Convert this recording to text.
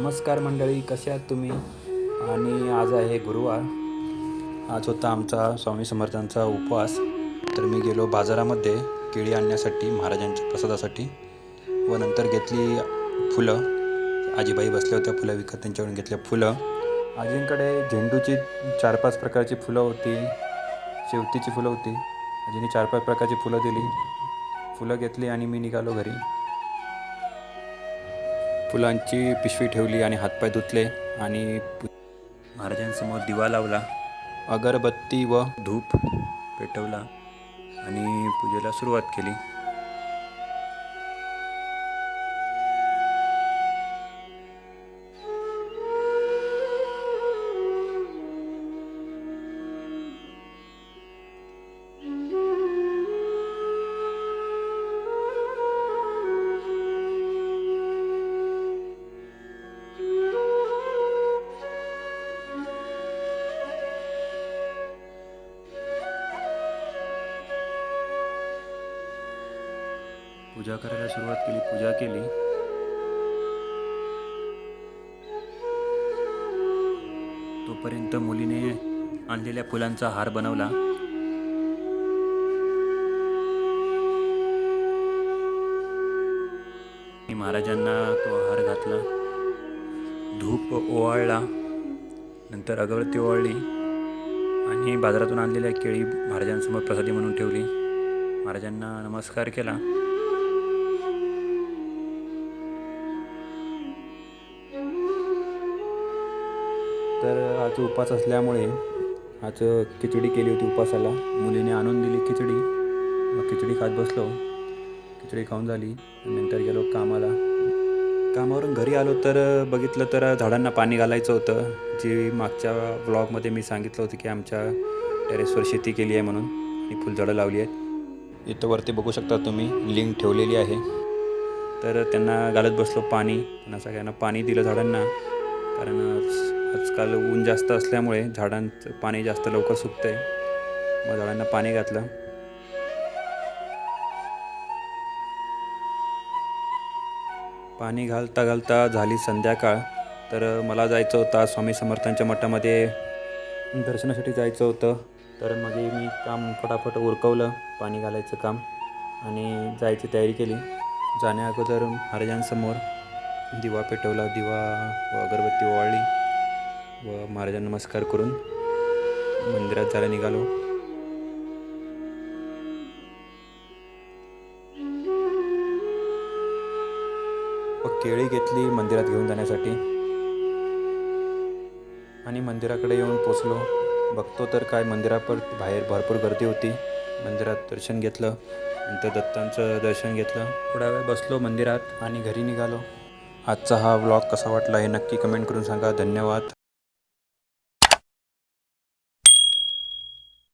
नमस्कार मंडळी कसे आहात तुम्ही? आणि आज आहे गुरुवार. आज होता आमचा स्वामी समर्थांचा उपवास. तर मी गेलो बाजारामध्ये केळी आणण्यासाठी महाराजांच्या प्रसादासाठी. व नंतर घेतली फुलं. आजीबाई बसल्या होत्या फुलं विकत त्यांच्याकडून घेतल्या फुलं. आजींकडे झेंडूची चार पाच प्रकारची फुलं होती. शेवतीची फुलं होती. आजीने चार पाच प्रकारची फुलं दिली. फुलं घेतली आणि मी निघालो घरी. फुलांची पिशवी ठेवली आणि हातपाय धुतले आणि महाराजांसमोर दिवा लावला. अगरबत्ती व धूप पेटवला आणि पूजेला सुरुवात केली. पूजा करायला सुरुवात केली पूजा केली. तोपर्यंत मुलीने आणलेल्या फुलांचा हार बनवला. महाराजांना तो हार घातला. धूप ओवाळला नंतर अगरबत्ती ओवाळली आणि बाजारातून आणलेल्या केळी महाराजांसमोर प्रसादी म्हणून ठेवली. महाराजांना नमस्कार केला. तर आज उपास असल्यामुळे आज खिचडी केली होती उपासाला. मुलीने आणून दिली खिचडी. मग खिचडी खात बसलो. खिचडी खाऊन झाली. नंतर गेलो कामाला. कामावरून घरी आलो तर बघितलं तर झाडांना पाणी घालायचं होतं. जी मागच्या ब्लॉगमध्ये मी सांगितलं होतं की आमच्या टेरेसवर शेती केली आहे म्हणून. आणि फुलझाडं लावली आहेत. इथं वरती बघू शकता तुम्ही. लिंक ठेवलेली आहे. तर त्यांना घालत बसलो पाणी. त्यांना सगळ्यांना पाणी दिलं झाडांना. कारण आजकाल ऊन जास्त असल्यामुळे झाडांचं पाणी जास्त लवकर सुकतं आहे मग झाडांना पाणी घातलं. पाणी घालता घालता झाली संध्याकाळ. तर मला जायचं होतं स्वामी समर्थांच्या मठामध्ये. दर्शनासाठी जायचं होतं. तर मग मी काम फटाफट उरकवलं पाणी घालायचं काम. आणि जायची तयारी केली. जाण्या अगोदर महाराजांसमोर दिवा पेटवला दिवा अगरबत्ती ओवाळली. व महाराजांना नमस्कार करून मंदिरात जायला निघालो. व केळी घेतली मंदिरात घेऊन जाण्यासाठी. आणि मंदिराकडे येऊन पोचलो. बघतो तर काय मंदिरापर बाहेर भरपूर गर्दी होती. मंदिरात दर्शन घेतलं. नंतर दत्तांचं दर्शन घेतलं. थोडा वेळ बसलो मंदिरात आणि घरी निघालो. आजचा हा व्लॉग कसा वाटला हे नक्की कमेंट करून सांगा. धन्यवाद.